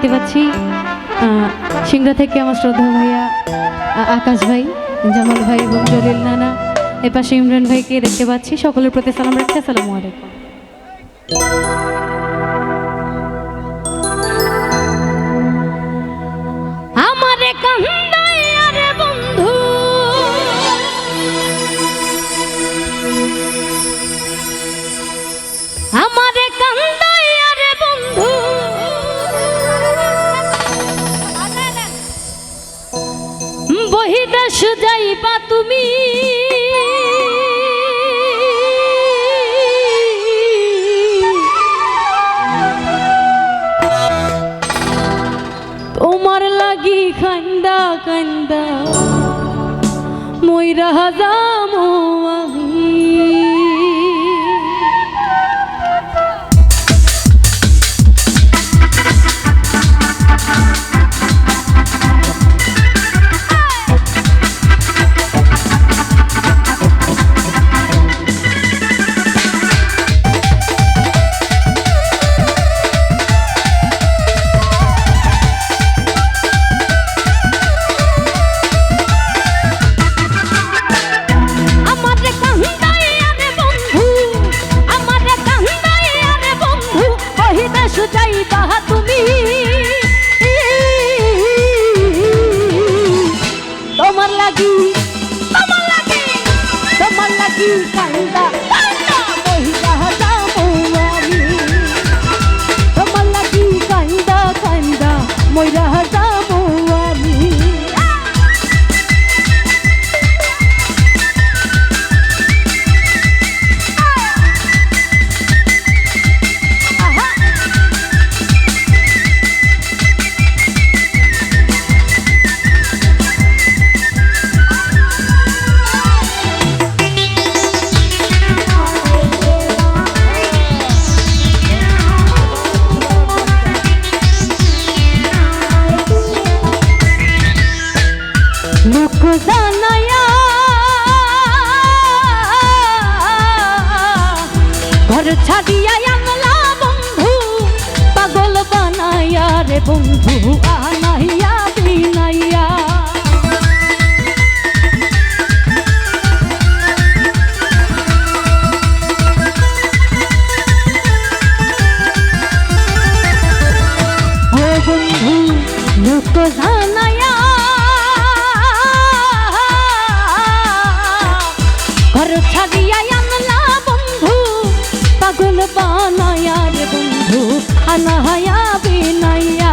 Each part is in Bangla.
দেখতে পাচ্ছি সিংড়া থেকে আমার শ্রদ্ধা ভাইয়া আকাশ ভাই, জামাল ভাই এবং জলিল নানা, এপাশে ইমরান ভাইকে দেখতে পাচ্ছি। সকলের প্রতি সালাম রাখছি। আসসালামু আলাইকুম। তুমি। তোমার লাগি খান্দা কান্দা ছাড়িয়া আনলা বন্ধু পাগল বানাইয়া রে বন্ধু আনাইয়া বিনাইয়া ও বন্ধু লোক জানায়া ঘর ছাড়িয়া আনলা বন্ধু পাগল বানায়া রে বন্ধু আনায়া বিনাইয়া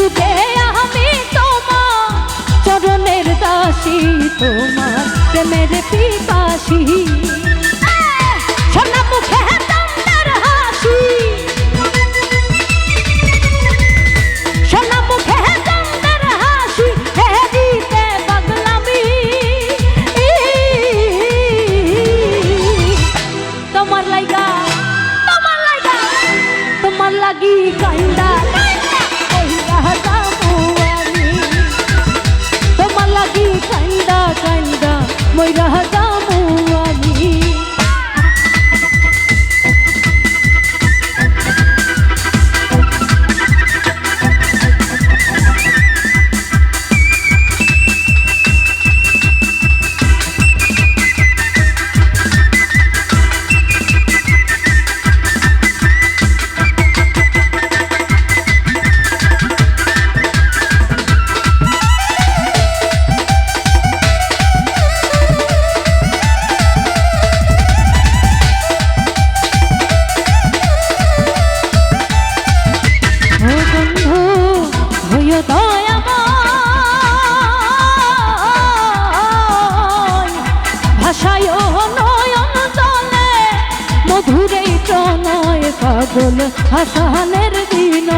যুগে আমি তোমার চরণের দাসী তোমার প্রেমের পিপাসী। নয়ন জলে মধুরে প্রণয় পাগল হাসানের দিন